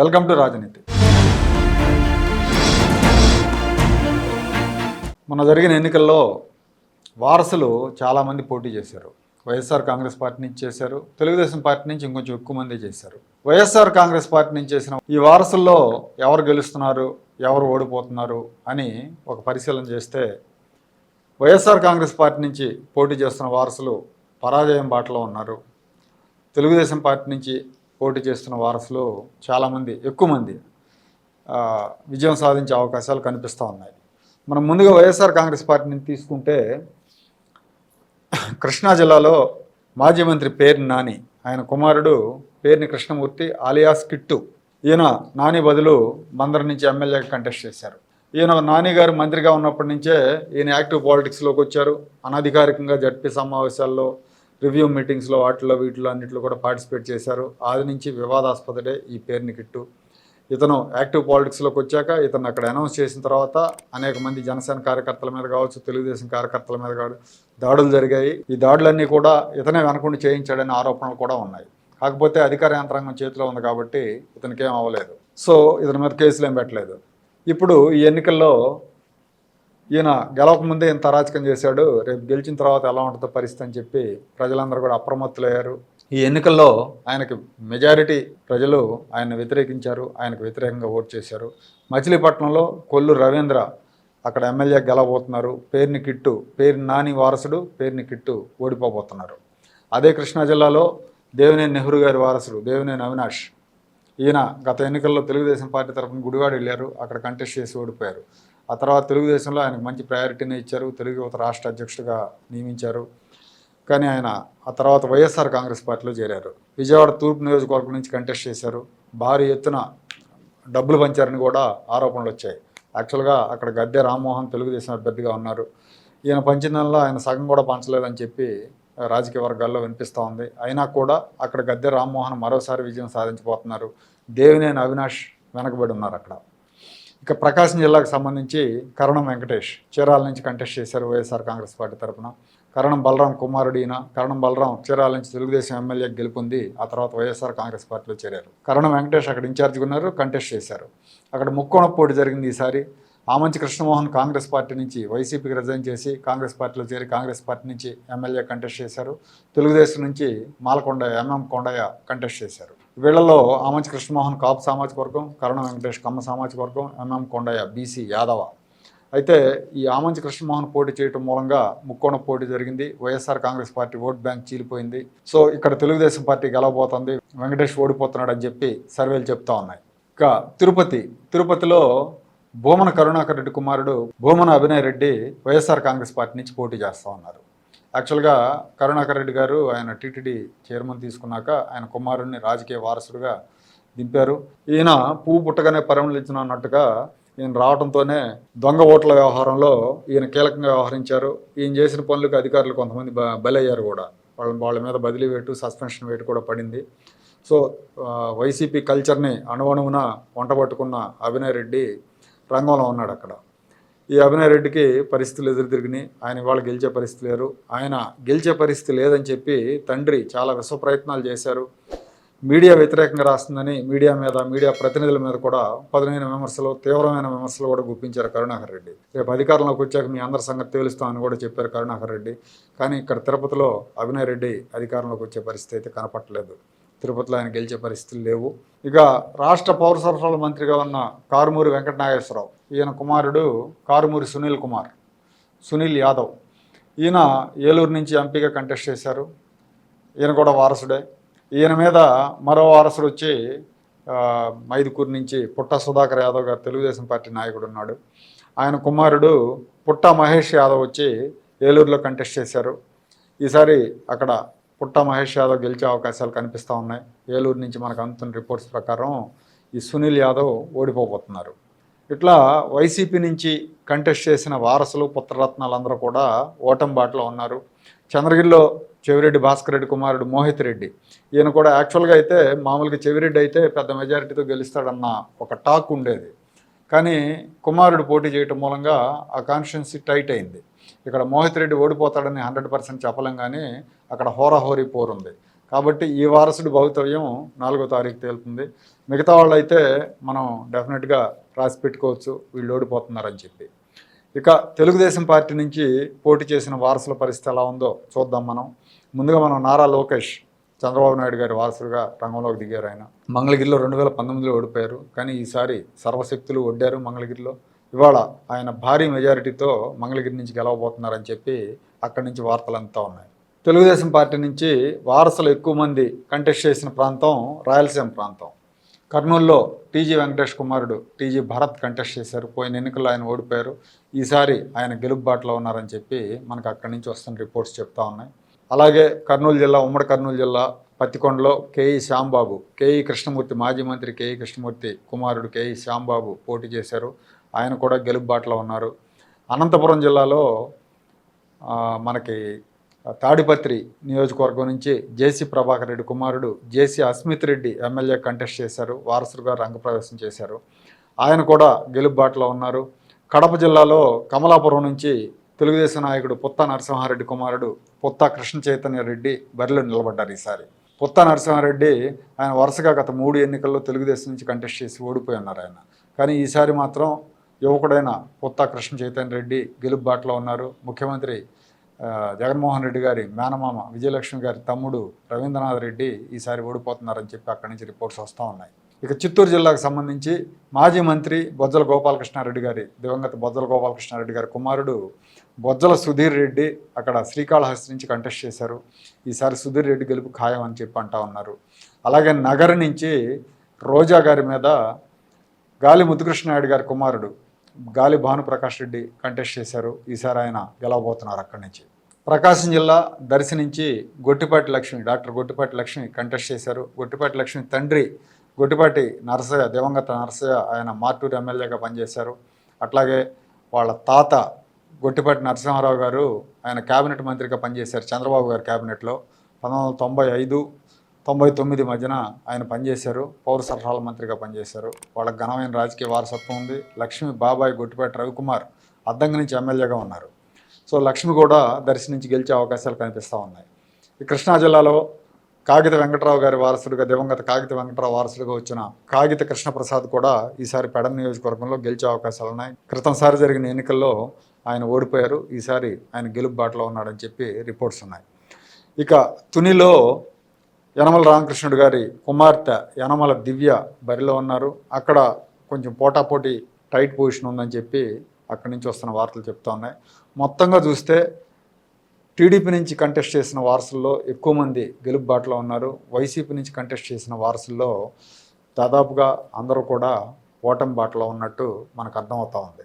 Welcome to రాజనీతి. మొన్న జరిగిన ఎన్నికల్లో వారసులు చాలామంది పోటీ చేశారు. వైఎస్ఆర్ కాంగ్రెస్ పార్టీ నుంచి చేశారు. తెలుగుదేశం పార్టీ నుంచి ఇంకొంచెం ఎక్కువ మంది చేశారు. వైఎస్ఆర్ కాంగ్రెస్ పార్టీ నుంచి చేసిన ఈ వారసుల్లో ఎవరు గెలుస్తున్నారు ఎవరు ఓడిపోతున్నారు అని ఒక పరిశీలన చేస్తే వైఎస్ఆర్ కాంగ్రెస్ పార్టీ నుంచి పోటీ చేస్తున్న వారసులు పరాజయం బాటలో ఉన్నారు. తెలుగుదేశం పార్టీ నుంచి పోటీ చేస్తున్న వారసులు చాలామంది ఎక్కువ మంది విజయం సాధించే అవకాశాలు కనిపిస్తూ ఉన్నాయి. మనం ముందుగా వైఎస్ఆర్ కాంగ్రెస్ పార్టీని తీసుకుంటే కృష్ణా జిల్లాలో మాజీ మంత్రి పేరు నాని ఆయన కుమారుడు పేరుని కృష్ణమూర్తి ఆలియాస్ కిట్టు. ఈయన నాని బదులు మందరం నుంచి ఎమ్మెల్యేగా కంటెస్ట్ చేశారు. ఈయన నాని గారు మంత్రిగా ఉన్నప్పటి నుంచే ఈయన యాక్టివ్ పాలిటిక్స్లోకి వచ్చారు. అనధికారికంగా జడ్పీ సమావేశాల్లో రివ్యూ మీటింగ్స్లో వాటిలో వీటిలో అన్నింటిలో కూడా పార్టిసిపేట్ చేశారు. ఆది నుంచి వివాదాస్పదడే ఈ పేరుని కిట్టు. ఇతను యాక్టివ్ పాలిటిక్స్లోకి వచ్చాక ఇతను అక్కడ అనౌన్స్ చేసిన తర్వాత అనేక మంది జనసేన కార్యకర్తల మీద కావచ్చు తెలుగుదేశం కార్యకర్తల మీద కావచ్చు దాడులు జరిగాయి. ఈ దాడులన్నీ కూడా ఇతనే వెనకుండా చేయించాడనే ఆరోపణలు కూడా ఉన్నాయి. కాకపోతే అధికార యంత్రాంగం చేతిలో ఉంది కాబట్టి ఇతనికి ఏం అవ్వలేదు. సో ఇతని మీద కేసులు ఏం పెట్టలేదు. ఇప్పుడు ఈ ఎన్నికల్లో ఈయన గెలవకముందే ఇంత అరాచకం చేశాడు రేపు గెలిచిన తర్వాత ఎలా ఉంటుందో పరిస్థితి అని చెప్పి ప్రజలందరూ కూడా అప్రమత్తులయ్యారు. ఈ ఎన్నికల్లో ఆయనకి మెజారిటీ ప్రజలు ఆయన వ్యతిరేకించారు ఆయనకు వ్యతిరేకంగా ఓటు చేశారు. మచిలీపట్నంలో కొల్లు రవీంద్ర అక్కడ ఎమ్మెల్యే గెలవబోతున్నారు. పేరుని కిట్టు పేరు నాని వారసుడు పేరుని కిట్టు ఓడిపోబోతున్నారు. అదే కృష్ణా జిల్లాలో దేవినేని నెహ్రూ గారి వారసుడు దేవినేని అవినాష్. ఈయన గత ఎన్నికల్లో తెలుగుదేశం పార్టీ తరఫున గుడివాడ వెళ్ళారు అక్కడ కంటెస్ట్ చేసి ఓడిపోయారు. ఆ తర్వాత తెలుగుదేశంలో ఆయనకు మంచి ప్రయారిటీని ఇచ్చారు. తెలుగు యువత రాష్ట్ర అధ్యక్షుడిగా నియమించారు. కానీ ఆయన ఆ తర్వాత వైఎస్ఆర్ కాంగ్రెస్ పార్టీలో చేరారు. విజయవాడ తూర్పు నియోజకవర్గం నుంచి కంటెస్ట్ చేశారు. భారీ ఎత్తున డబ్బులు పంచారని కూడా ఆరోపణలు వచ్చాయి. యాక్చువల్గా అక్కడ గద్దె రామ్మోహన్ తెలుగుదేశం అభ్యర్థిగా ఉన్నారు. ఈయన పంచినంలో ఆయన సగం కూడా పంచలేదని చెప్పి రాజకీయ వర్గాల్లో వినిపిస్తూ ఉంది. అయినా కూడా అక్కడ గద్దె రామ్మోహన్ మరోసారి విజయం సాధించబోతున్నారు. దేవినేని అవినాష్ వెనకబడి ఉన్నారు అక్కడ. ఇక ప్రకాశం జిల్లాకు సంబంధించి కరణం వెంకటేష్ చీరాల నుంచి కంటెస్ట్ చేశారు వైఎస్ఆర్ కాంగ్రెస్ పార్టీ తరఫున కరణం బలరాం కుమారుడు ఈయన కరణం బలరాం చీరాల నుంచి తెలుగుదేశం ఎమ్మెల్యే గెలుపొంది ఆ తర్వాత వైఎస్ఆర్ కాంగ్రెస్ పార్టీలో చేరారు. కరణం వెంకటేష్ అక్కడ ఇన్ఛార్జ్గా ఉన్నారు కంటెస్ట్ చేశారు. అక్కడ ముక్కోణ పోటీ జరిగింది ఈసారి. ఆమంచి కృష్ణమోహన్ కాంగ్రెస్ పార్టీ నుంచి వైసీపీకి రిజైన్ చేసి కాంగ్రెస్ పార్టీలో చేరి కాంగ్రెస్ పార్టీ నుంచి ఎమ్మెల్యే కంటెస్ట్ చేశారు. తెలుగుదేశం నుంచి మాలకొండ ఎంఎం కొండయ్య కంటెస్ట్ చేశారు. వీళ్ళలో ఆమంచి కృష్ణమోహన్ కాపు సామాజిక వర్గం కరుణ వెంకటేష్ కమ్మ సామాజిక వర్గం ఎంఎం కొండయ్య బీసీ యాదవ. అయితే ఈ ఆమంచి కృష్ణమోహన్ పోటీ చేయటం మూలంగా ముక్కోణ పోటీ జరిగింది. YSR Congress party vote bank చీలిపోయింది. So ఇక్కడ తెలుగుదేశం పార్టీ గెలవబోతుంది. వెంకటేష్ ఓడిపోతున్నాడు అని చెప్పి సర్వేలు చెప్తా ఉన్నాయి. ఇక తిరుపతి తిరుపతిలో భూమన కరుణాకర్ రెడ్డి కుమారుడు భూమన అభినయ్ రెడ్డి వైఎస్ఆర్ కాంగ్రెస్ పార్టీ నుంచి పోటీ చేస్తూ ఉన్నారు. యాక్చువల్గా కరుణాకర్ రెడ్డి గారు ఆయన టీటీడీ చైర్మన్ తీసుకున్నాక ఆయన కుమారుడిని రాజకీయ వారసుడుగా దింపారు. ఈయన పువ్వు పుట్టగానే పరిమళించిన అన్నట్టుగా ఈయన రావడంతోనే దొంగ ఓట్ల వ్యవహారంలో ఈయన కీలకంగా వ్యవహరించారు. ఈయన చేసిన పనులకు అధికారులు కొంతమంది బ బలయ్యారు కూడా. వాళ్ళ వాళ్ళ మీద బదిలీ వేటు సస్పెన్షన్ వేటు కూడా పడింది. సో వైసీపీ కల్చర్ని అణువణువున వంటబట్టుకున్న అభినయ్ రెడ్డి రంగంలో ఉన్నాడు అక్కడ ఈ అభినయ్ రెడ్డికి పరిస్థితులు ఎదురు తిరిగినాయి. ఆయన ఇవాళ గెలిచే పరిస్థితి లేరు ఆయన గెలిచే పరిస్థితి లేదని చెప్పి తండ్రి చాలా విశ్వ ప్రయత్నాలు చేశారు. మీడియా వ్యతిరేకంగా రాస్తుందని మీడియా మీద మీడియా ప్రతినిధుల మీద కూడా పదునైన విమర్శలు తీవ్రమైన విమర్శలు కూడా గుప్పించారు కరుణాకర్ రెడ్డి. రేపు అధికారంలోకి వచ్చాక మీ అందరి సంగతి తేలుస్తామని కూడా చెప్పారు కరుణాకర్ రెడ్డి. కానీ ఇక్కడ తిరుపతిలో అభినయ్ రెడ్డి అధికారంలోకి వచ్చే పరిస్థితి అయితే కనపట్టలేదు. తిరుపతిలో ఆయన గెలిచే పరిస్థితులు లేవు. ఇక రాష్ట్ర పౌర సరఫరాల మంత్రిగా ఉన్న కారుమూరి వెంకట నాగేశ్వరరావు ఈయన కుమారుడు కారుమూరి సునీల్ కుమార్ సునీల్ యాదవ్. ఈయన ఏలూరు నుంచి ఎంపీగా కంటెస్ట్ చేశారు. ఈయన కూడా వారసుడే. ఈయన మీద మరో వారసుడు వచ్చి మైదుకూరు నుంచి పుట్ట సుధాకర్ యాదవ్ గారు తెలుగుదేశం పార్టీ నాయకుడు ఉన్నాడు. ఆయన కుమారుడు పుట్ట మహేష్ యాదవ్ వచ్చి ఏలూరులో కంటెస్ట్ చేశారు. ఈసారి అక్కడ పుట్ట మహేష్ యాదవ్ గెలిచే అవకాశాలు కనిపిస్తూ ఉన్నాయి. ఏలూరు నుంచి మనకు అందుతున్న రిపోర్ట్స్ ప్రకారం ఈ సునీల్ యాదవ్ ఓడిపోబోతున్నారు. ఇట్లా వైసీపీ నుంచి కంటెస్ట్ చేసిన వారసులు పుత్రరత్నాలందరూ కూడా ఓటం బాటలో ఉన్నారు. చంద్రగిరిలో చెవిరెడ్డి భాస్కర్ రెడ్డి కుమారుడు మోహిత్ రెడ్డి. ఈయన కూడా యాక్చువల్గా అయితే మామూలుగా చెవిరెడ్డి అయితే పెద్ద మెజారిటీతో గెలుస్తాడన్న ఒక టాక్ ఉండేది. కానీ కుమారుడు పోటీ చేయటం మూలంగా ఆ కాన్స్టిట్యున్సీ టైట్ అయింది. ఇక్కడ మోహిత్ రెడ్డి ఓడిపోతాడని హండ్రెడ్ పర్సెంట్ చెప్పలేం కానీ అక్కడ హోరాహోరీ పోరుంది. కాబట్టి ఈ వారసుడి భవితవ్యం నాలుగో తారీఖు తేలుతుంది. మిగతా వాళ్ళు అయితే మనం డెఫినెట్గా రాసి పెట్టుకోవచ్చు వీళ్ళు ఓడిపోతున్నారని చెప్పి. ఇక తెలుగుదేశం పార్టీ నుంచి పోటీ చేసిన వారసుల పరిస్థితి ఎలా ఉందో చూద్దాం మనం. ముందుగా మనం నారా లోకేష్ చంద్రబాబు నాయుడు గారి వారసులుగా రంగంలోకి దిగారు ఆయన. మంగళగిరిలో రెండు వేల పంతొమ్మిదిలో ఓడిపోయారు. కానీ ఈసారి సర్వశక్తులు ఒడ్డారు మంగళగిరిలో. ఇవాళ ఆయన భారీ మెజారిటీతో మంగళగిరి నుంచి గెలవబోతున్నారని చెప్పి అక్కడి నుంచి వార్తలు అంతా ఉన్నాయి. తెలుగుదేశం పార్టీ నుంచి వారసులు ఎక్కువ మంది కంటెస్ట్ చేసిన ప్రాంతం రాయలసీమ ప్రాంతం. కర్నూలులో టీజీ వెంకటేష్ కుమారుడు టీజీ భరత్ కంటెస్ట్ చేశారు. పోయిన ఎన్నికల్లో ఆయన ఓడిపోయారు. ఈసారి ఆయన గెలుపుబాటులో ఉన్నారని చెప్పి మనకు అక్కడి నుంచి వస్తున్న రిపోర్ట్స్ చెప్తా ఉన్నాయి. అలాగే కర్నూలు జిల్లా ఉమ్మడి కర్నూలు జిల్లా పత్తికొండలో కేఈ శ్యాంబాబు కేఈ కృష్ణమూర్తి మాజీ మంత్రి కేఈ కృష్ణమూర్తి కుమారుడు కేఈ శ్యాంబాబు పోటీ చేశారు. ఆయన కూడా గెలుపుబాటులో ఉన్నారు. అనంతపురం జిల్లాలో మనకి తాడిపత్రి నియోజకవర్గం నుంచి జేసీ ప్రభాకర్ రెడ్డి కుమారుడు JC Asmith Reddy MLA contest చేశారు వారసులుగా రంగప్రవేశం చేశారు. ఆయన కూడా గెలుపుబాటులో ఉన్నారు. కడప జిల్లాలో కమలాపురం నుంచి తెలుగుదేశం నాయకుడు పుత్త నరసింహారెడ్డి కుమారుడు పుత్త కృష్ణ చైతన్య రెడ్డి బరిలో నిలబడ్డారు ఈసారి. పుత్త నరసింహారెడ్డి ఆయన వరుసగా గత మూడు ఎన్నికల్లో తెలుగుదేశం నుంచి కంటెస్ట్ చేసి ఓడిపోయి ఉన్నారు ఆయన. కానీ ఈసారి మాత్రం యువకుడైన పుత్త కృష్ణ చైతన్య రెడ్డి గెలుపుబాటులో ఉన్నారు. ముఖ్యమంత్రి జగన్మోహన్ రెడ్డి గారి మేనమామ విజయలక్ష్మి గారి తమ్ముడు రవీంద్రనాథ్ రెడ్డి ఈసారి ఓడిపోతున్నారని చెప్పి అక్కడి నుంచి రిపోర్ట్స్ వస్తూ ఉన్నాయి. ఇక చిత్తూరు జిల్లాకు సంబంధించి మాజీ మంత్రి బొజ్జల గోపాలకృష్ణారెడ్డి గారి దివంగత బొజ్జల గోపాలకృష్ణారెడ్డి గారి కుమారుడు బొజ్జల సుధీర్ రెడ్డి అక్కడ శ్రీకాళహస్తి నుంచి కంటెస్ట్ చేశారు. ఈసారి సుధీర్ రెడ్డి గెలుపు ఖాయం అని చెప్పి అంటా ఉన్నారు. అలాగే నగర్ నుంచి రోజా గారి మీద గాలి ముద్దుకృష్ణనాయుడు గారి కుమారుడు గాలి భానుప్రకాష్ రెడ్డి కంటెస్ట్ చేశారు. ఈసారి ఆయన గెలవబోతున్నారు అక్కడి నుంచి. ప్రకాశం జిల్లా దర్శి నుంచి గొట్టిపాటి లక్ష్మి డాక్టర్ గొట్టిపాటి లక్ష్మి కంటెస్ట్ చేశారు. గొట్టిపాటి లక్ష్మి తండ్రి గొట్టిపాటి నరసయ్య దివంగత నరసయ్య ఆయన మార్టూరు ఎమ్మెల్యేగా పనిచేశారు. అట్లాగే వాళ్ళ తాత గొట్టిపాటి నరసింహారావు గారు ఆయన కేబినెట్ మంత్రిగా పనిచేశారు చంద్రబాబు గారి కేబినెట్లో పంతొమ్మిది వందల తొంభై ఐదు తొంభై తొమ్మిది మధ్యన ఆయన పనిచేశారు పౌర సరఫరాల మంత్రిగా పనిచేశారు. వాళ్ళకి ఘనమైన రాజకీయ వారసత్వం ఉంది. లక్ష్మి బాబాయ్ గుట్టుపేట రవికుమార్ అద్దంకి నుంచి ఎమ్మెల్యేగా ఉన్నారు. సో లక్ష్మి కూడా దర్శి నుంచి గెలిచే అవకాశాలు కనిపిస్తూ ఉన్నాయి. ఈ కృష్ణా జిల్లాలో కాగిత వెంకటరావు గారి వారసుడిగా దివంగత కాగిత వెంకటరావు వారసుడిగా వచ్చిన కాగిత కృష్ణప్రసాద్ కూడా ఈసారి పెడన్ నియోజకవర్గంలో గెలిచే అవకాశాలు ఉన్నాయి. క్రితంసారి జరిగిన ఎన్నికల్లో ఆయన ఓడిపోయారు. ఈసారి ఆయన గెలుపు బాటలో ఉన్నాడని చెప్పి రిపోర్ట్స్ ఉన్నాయి. ఇక తునిలో యనమల రామకృష్ణుడు గారి కుమార్తె యనమల దివ్య బరిలో ఉన్నారు. అక్కడ కొంచెం పోటాపోటీ టైట్ పొజిషన్ ఉందని చెప్పి అక్కడి నుంచి వస్తున్న వార్తలు చెప్తా ఉన్నాయి. మొత్తంగా చూస్తే టీడీపీ నుంచి కంటెస్ట్ చేసిన వారసుల్లో ఎక్కువ మంది గెలుపు బాటలో ఉన్నారు. వైసీపీ నుంచి కంటెస్ట్ చేసిన వారసుల్లో దాదాపుగా అందరూ కూడా ఓటమి బాటలో ఉన్నట్టు మనకు అర్థమవుతా ఉంది.